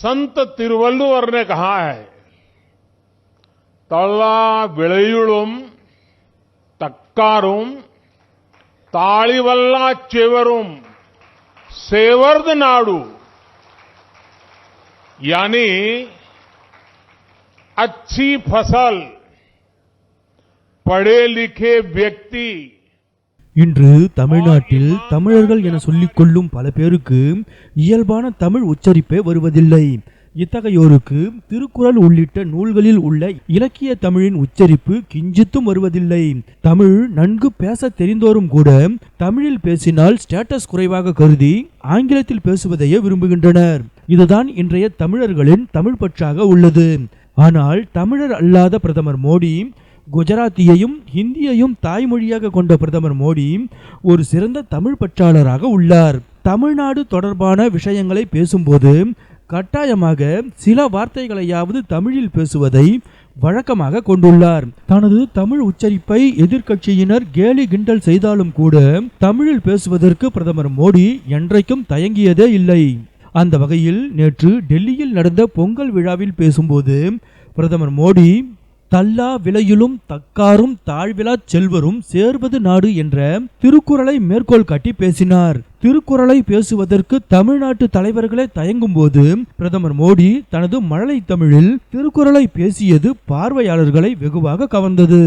संत तिरुवल्लुवर ने कहा है, तल्ला विळयुळुम तक्कारुम, ताळिवल्ला चेवरुम, सेवर्द नाडू, यानी अच्छी फ़सल, पढ़े लिखे व्यक्ति இன்று தமிழ்நாட்டில் தமிழர்கள் என சொல்லிக்கொள்ளும் பல பேருக்கு இயல்பான தமிழ் உச்சரிப்பே வருவதில்லை. இத்தகையோருக்கு திருக்குறள் உள்ளிட்ட நூல்களில் உள்ள இலக்கிய தமிழின் உச்சரிப்பு கிஞ்சித்தும் வருவதில்லை. தமிழ் நன்கு பேச தெரிந்தோரும் கூட தமிழில் பேசினால் ஸ்டேட்டஸ் குறைவாக கருதி ஆங்கிலத்தில் பேசுவதையே விரும்புகின்றனர். இதுதான் இன்றைய தமிழர்களின் தமிழ் பற்றாக உள்ளது. ஆனால் தமிழர் அல்லாத பிரதமர் மோடி குஜராத்தியையும் ஹிந்தியையும் தாய்மொழியாக கொண்ட பிரதமர் மோடி ஒரு சிறந்த தமிழ் பற்றாளராக உள்ளார். தமிழ்நாடு தொடர்பான விஷயங்களை பேசும்போது கட்டாயமாக சில வார்த்தைகளையாவது தமிழில் பேசுவதை வழக்கமாக கொண்டுள்ளார். தனது தமிழ் உச்சரிப்பை எதிர்க்கட்சியினர் கேலி கிண்டல் செய்தாலும் கூட தமிழில் பேசுவதற்கு பிரதமர் மோடி என்றைக்கும் தயங்கியதே இல்லை. அந்த வகையில் நேற்று டெல்லியில் நடந்த பொங்கல் விழாவில் பேசும்போது பிரதமர் மோடி தல்லா விலையிலும் தக்காரும் தாழ்விழா செல்வரும் சேர்வது நாடு என்ற திருக்குறளை மேற்கோள் காட்டி பேசினார். திருக்குறளை பேசுவதற்கு தமிழ்நாட்டு தலைவர்களே தயங்கும் போது பிரதமர் மோடி தனது மழலை தமிழில் திருக்குறளை பேசியது பார்வையாளர்களை வெகுவாக கவர்ந்தது.